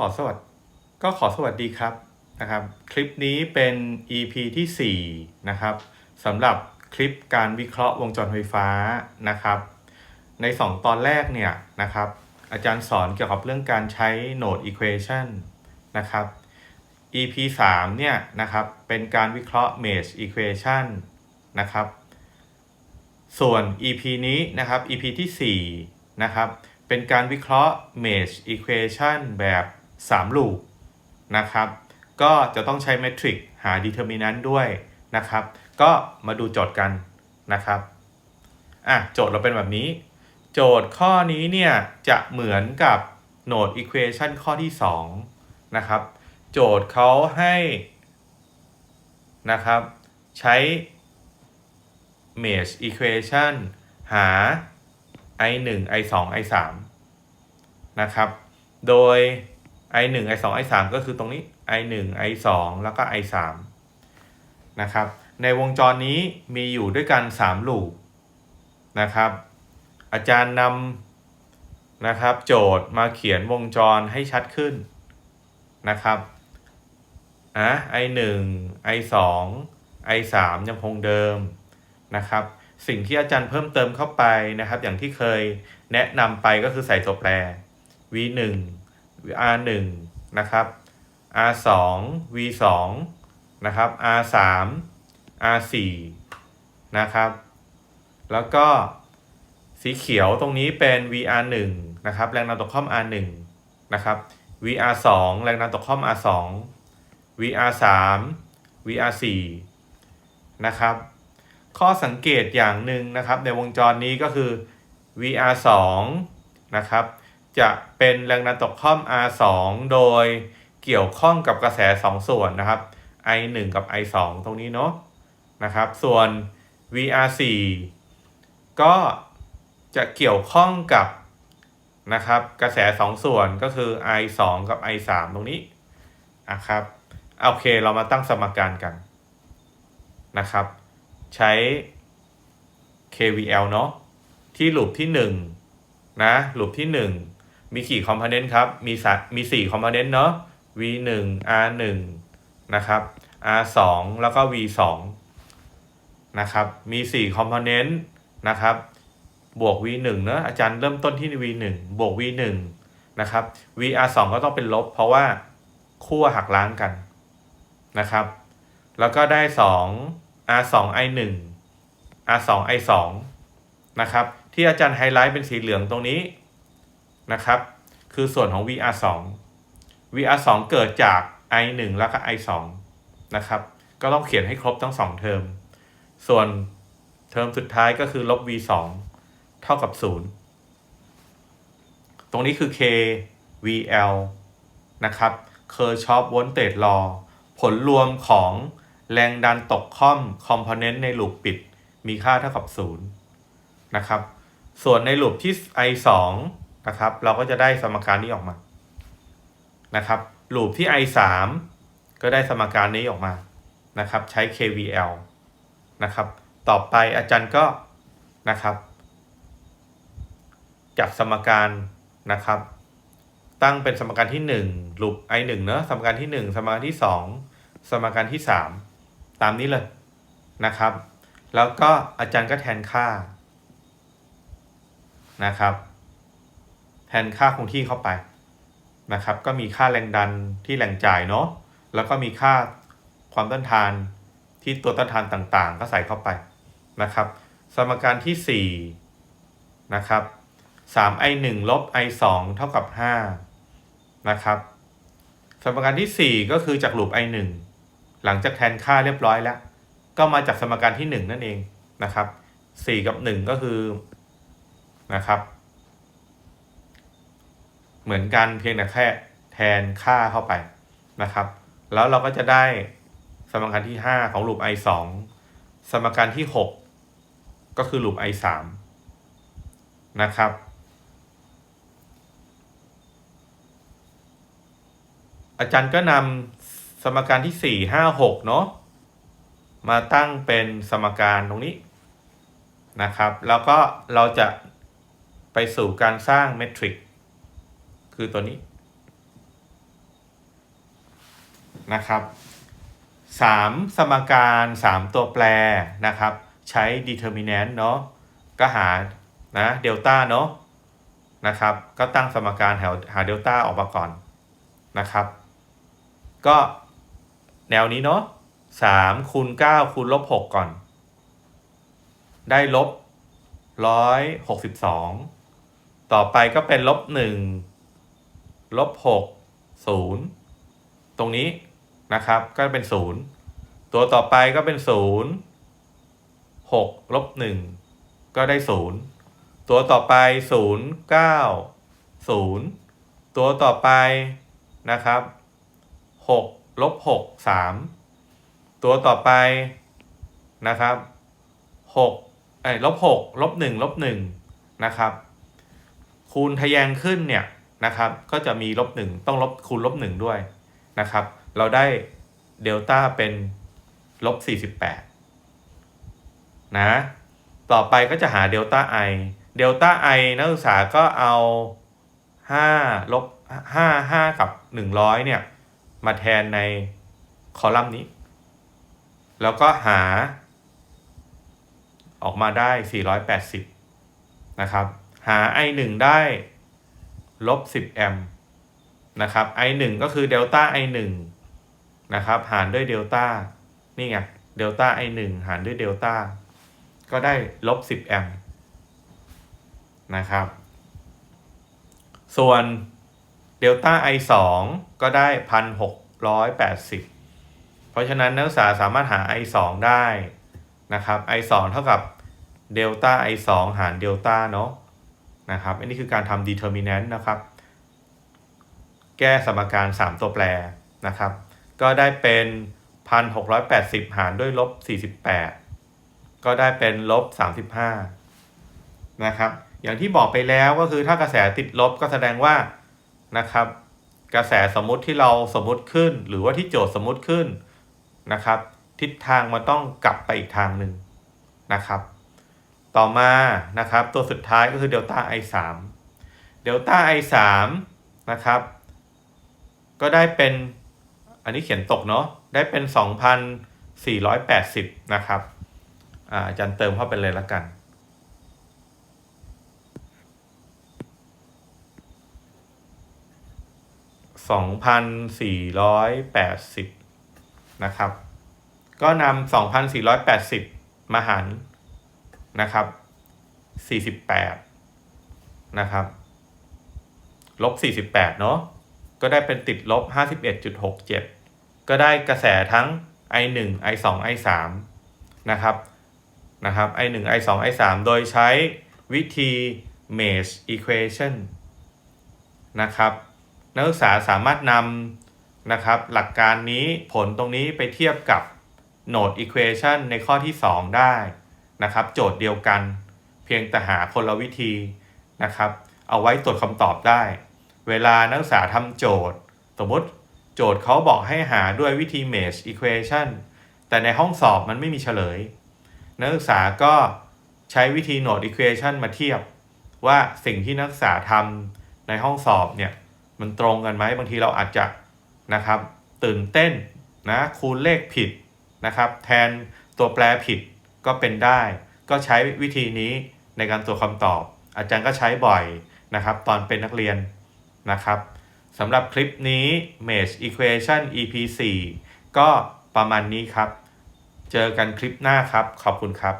ขอสวัสดีก็ขอสวัสดีครับนะครับ คลิปนี้เป็น EP ที่ 4 นะครับสำหรับคลิปการวิเคราะห์วงจรไฟฟ้านะครับ ใน 2 ตอนแรกเนี่ยนะครับ อาจารย์สอนเกี่ยวกับเรื่องการใช้ node equation นะครับ EP 3เนี่ยนะครับเป็นการวิเคราะห์ mesh equation นะครับ ส่วน EP นี้นะครับ EP ที่ 4 นะครับเป็นการวิเคราะห์ mesh equation แบบ 3 ลูปนะครับ ก็จะต้องใช้เมทริกหา determinant ด้วยนะครับ ก็มาดูโจทย์กันนะครับอะโจทย์เราเป็นแบบนี้ โจทย์ข้อนี้เนี่ยจะเหมือนกับ node equation ข้อที่ 2 นะครับ โจทย์เขาให้นะครับ ใช้ mesh equation หา i 1 i 2 i 3นะครับ โดย i 1 i 2 i 3ก็คือตรงนี้ i 1 i 2แล้วก็ i 3นะครับ ในวงจรนี้มีอยู่ด้วยกัน 3 ลูปนะครับ อาจารย์นำนะครับ โจทย์มาเขียนวงจรให้ชัดขึ้นนะครับอะ i 1 i 2 i 3ยังคงเดิมนะครับ สิ่งที่อาจารย์เพิ่มเติมเข้าไปนะครับ อย่างที่เคยแนะนำไปก็คือใส่ตัวแปร v 1 r 1นะครับ r 2 v 2นะครับ r 3 r 4นะครับ แล้วก็สีเขียวตรงนี้เป็น vr 1นะครับ แรงดันตกข้อม r 1นะครับ vr 2แรงดันตกข้อม r 2 vr 3 vr 4นะครับ ข้อสังเกตอย่างหนึ่งนะครับในวงจรนี้ก็คือ vr 2นะครับ จะเป็นแรงดันตกข้อม R 2 โดยเกี่ยวข้องกับกระแส 2 ส่วนนะครับ I 1 กับ I 2 ตรงนี้เนาะนะครับ ส่วน VR 4 ก็จะเกี่ยวข้องกับนะครับกระแส 2 ส่วนก็คือ I 2 กับ I 3 ตรงนี้นะครับโอเคเรามาตั้งสมการกันนะครับ ใช้ KVL เนาะที่ลูปที่ 1 นะลูปที่ 1 มีกี่คอมโพเนนต์ครับ มีสัมี4คอมโพเนนต์เนาะ v 1 r 1นะครับ r 2แล้วก็ v 2นะครับ มี4คอมโพเนนต์นะครับ บวก v 1เนอะอาจารย์เริ่มต้นที่ v 1บวก v 1นะครับ v r 2ก็ต้องเป็นลบ เพราะว่าคู่หักล้างกันนะครับ แล้วก็ได้ 2 r 2 i 1 r 2 i 2นะครับ ที่อาจารย์ไฮไลท์เป็นสีเหลืองตรงนี้ นะครับ คือส่วนของ VR 2 VR 2 เกิดจาก I 1แล้วก็ I 2นะครับ ก็ต้องเขียนให้ครบทั้ง 2 เทอม ส่วนเทอมสุดท้ายก็คือลบ V 2เท่ากับ 0 ตรงนี้คือ K VL นะครับ Kirchhoff Voltage Law ผลรวมของแรงดันตกค่อมคอมโพเนนต์ในลูปปิดมีค่าเท่ากับ 0 นะครับ ส่วนในลูปที่ I 2 นะครับ เราก็จะได้สมการนี้ออกมานะครับลูปที่ I 3ก็ได้สมการนี้ออกมานะครับ ใช้ KVL นะครับ ต่อไปอาจารย์ก็นะครับ จับสมการนะครับ ตั้งเป็นสมการที่1ลูป I 1เนอะสมการที่ 1 สมการที่ 2 สมการที่ 3 ตามนี้เลยนะครับ แล้วก็อาจารย์ก็แทนค่านะครับ นค่าคงที่เข้าไปนะครับ ก็มีค่าแรงดันที่แรงจ่ายเนาะแล้วก็มีค่าความต้านทานที่ตัวต้านทานต่างๆ ก็ใส่เข้าไปนะครับ สมการที่ 4 นะครับ 3i 1ลบ i 2เท่ากับ 5 นะครับ สมการที่ 4 ก็คือจากลูป i 1หลังจากแทนค่าเรียบร้อยแล้ว ก็มาจากสมการที่ 1 นั่นเองนะครับ 4 กับ 1 ก็คือนะครับ เหมือนกันเพียงแต่แค่แทนค่าเข้าไปนะครับ แล้วเราก็จะได้สมการที่ 5 ของลูป i 2สมการที่ 6 ก็คือลูป i 3นะครับ อาจารย์ก็นำสมการที่ 4 5 6 เนาะมาตั้งเป็นสมการตรงนี้นะครับ แล้วก็เราจะไปสู่การสร้างเมทริก คือตัวนี้นะครับสามสมการสามตัวแปรนะครับ ใช้ determinant เนาะก็หานะเดลต้าเนาะนะครับ ก็ตั้งสมการหาหาเดลต้าออกมาก่อนนะครับ ก็แนวนี้เนาะสามคูณเก้าคูณลบหกก่อน ได้ลบร้อยหกสิบสองต่อไปก็เป็นลบหนึ่ง ลบหกศูนย์ตรงนี้นะครับก็เป็นศูนย์ตัวต่อไปก็เป็นศูนย์หกลบหนึ่งก็ได้ศูนย์ตัวต่อไปศูนย์เก้าศูนย์ตัวต่อไปนะครับหกลบหกสามตัวต่อไปนะครับหกไอ้ลบหกลบหนึ่งลบหนึ่งนะครับ คูณทะแยงขึ้นเนี่ย นะครับ ก็จะมีลบหนึ่งต้องลบคูณลบหนึ่งด้วยนะครับ เราได้เดลต้าเป็นลบสี่สิบแปดนะ ต่อไปก็จะหาเดลต้าไอเดลต้าไอนักศึกษาก็เอาห้าลบห้าห้ากับหนึ่งร้อยเนี่ย มาแทนในคอลัมน์นี้ แล้วก็หา ออกมาได้ 480 นะครับ หา i 1ได้ ลบ 10 แอมป์นะครับ i 1 ก็คือเดลต้า i 1 นะครับ หารด้วยเดลต้านี่ไงเดลต้า i 1 หารด้วยเดลต้าก็ได้ลบ 10 แอมป์นะครับ ส่วนเดลต้า i 2 ก็ได้ 1,680 เพราะฉะนั้นนักศึกษาสามารถหา i 2 ได้นะครับ i 2 เท่ากับเดลต้า i 2 หารเดลต้าเนาะ นะครับ อันนี้คือการทำ determinant นะครับ แก้สมการ 3 ตัวแปรนะครับ ก็ได้เป็น 1,680 หารด้วยลบ 48 ก็ได้เป็นลบ 35 นะครับ อย่างที่บอกไปแล้วก็คือถ้ากระแสติดลบก็แสดงว่านะครับ กระแสสมมติที่เราสมมติขึ้น หรือว่าที่โจทย์สมมติขึ้นนะครับ ทิศทางมันต้องกลับไปอีกทางหนึ่งนะครับ ต่อมานะครับตัวสุดท้ายก็คือเดลต้า i 3 เดลต้า i 3 นะครับ ก็ได้เป็นอันนี้เขียนตกเนาะได้เป็น 2,480 นะครับอาอาจารย์เติมเข้าไปเลยละกัน 2,480 นะครับ ก็นำ2,480 มาหาร นะครับ48นะครับลบ48เนาะก็ได้เป็นติดลบ51.67ก็ได้กระแสทั้ง i 1 i 2 i 3นะครับนะครับ i 1 i 2 i 3โดยใช้วิธี mesh equation นะครับนักศึกษาสามารถนำนะครับหลักการนี้ผลตรงนี้ไปเทียบกับ node equation ในข้อที่ 2 ได้ นะครับ โจทย์เดียวกัน เพียงแต่หาคนละวิธีนะครับ เอาไว้ตรวจคำตอบได้ เวลานักศึกษาทำโจทย์ สมมติโจทย์เขาบอกให้หาด้วยวิธี mesh equation แต่ในห้องสอบมันไม่มีเฉลย นักศึกษาก็ใช้วิธี node equation มาเทียบ ว่าสิ่งที่นักศึกษาทำในห้องสอบเนี่ยมันตรงกันไหมบางทีเราอาจจะนะครับ ตื่นเต้นนะคูณเลขผิดนะครับ แทนตัวแปรผิด ก็เป็นได้ ก็ใช้วิธีนี้ในการตรวจคำตอบ อาจารย์ก็ใช้บ่อยนะครับ ตอนเป็นนักเรียนนะครับสำหรับคลิปนี้ Mesh Equation EP 4ก็ประมาณนี้ครับ เจอกันคลิปหน้าครับ ขอบคุณครับ